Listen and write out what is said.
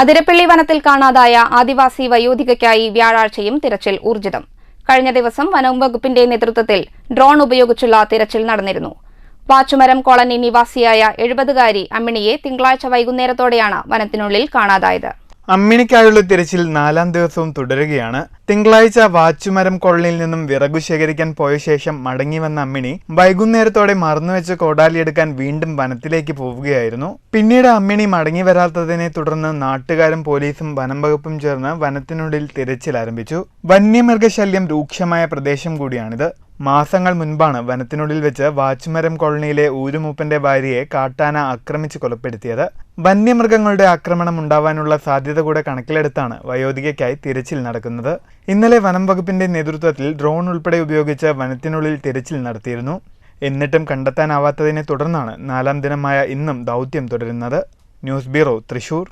അതിരപ്പള്ളി വനത്തിൽ കാണാതായ ആദിവാസി വയോധികയ്ക്കായി വ്യാഴാഴ്ചയും തിരച്ചിൽ ഊർജിതം. കഴിഞ്ഞ ദിവസം വനം വകുപ്പിന്റെ നേതൃത്വത്തിൽ ഡ്രോൺ ഉപയോഗിച്ചുള്ള തിരച്ചിൽ നടന്നിരുന്നു. വാച്ചുമരം കോളനി നിവാസിയായ എഴുപതുകാരി അമ്മിണിയെ തിങ്കളാഴ്ച വൈകുന്നേരത്തോടെയാണ് വനത്തിനുള്ളിൽ കാണാതായത്. അമ്മിണിക്കായുള്ള തിരച്ചിൽ നാലാം ദിവസവും തുടരുകയാണ്. തിങ്കളാഴ്ച വാച്ചുമരം കോളനിയിൽ നിന്നും വിറകു ശേഖരിക്കാൻ പോയ ശേഷം മടങ്ങി വന്ന അമ്മിണി വൈകുന്നേരത്തോടെ മറന്നുവെച്ച കോടാലിയെടുക്കാൻ വീണ്ടും വനത്തിലേക്ക് പോവുകയായിരുന്നു. പിന്നീട് അമ്മിണി മടങ്ങി വരാത്തതിനെ തുടർന്ന് നാട്ടുകാരും പോലീസും വനം വകുപ്പും ചേർന്ന് വനത്തിനുള്ളിൽ തിരച്ചിൽ ആരംഭിച്ചു. വന്യമൃഗശല്യം രൂക്ഷമായ പ്രദേശം കൂടിയാണിത്. മാസങ്ങൾ മുൻപാണ് വനത്തിനുള്ളിൽ വെച്ച് വാച്ചുമരം കോളനിയിലെ ഊരുമൂപ്പന്റെ ഭാര്യയെ കാട്ടാന ആക്രമിച്ച് കൊലപ്പെടുത്തിയത്. വന്യമൃഗങ്ങളുടെ ആക്രമണം ഉണ്ടാവാനുള്ള സാധ്യത കൂടെ കണക്കിലെടുത്താണ് വയോധികയ്ക്കായി തിരച്ചിൽ നടക്കുന്നത്. ഇന്നലെ വനം വകുപ്പിന്റെ നേതൃത്വത്തിൽ ഡ്രോൺ ഉൾപ്പെടെ ഉപയോഗിച്ച് വനത്തിനുള്ളിൽ തിരച്ചിൽ നടത്തിയിരുന്നു. എന്നിട്ടും കണ്ടെത്താനാവാത്തതിനെ തുടർന്നാണ് നാലാം ദിനമായ ഇന്നും ദൗത്യം തുടരുന്നത്. News bureau Thrissur.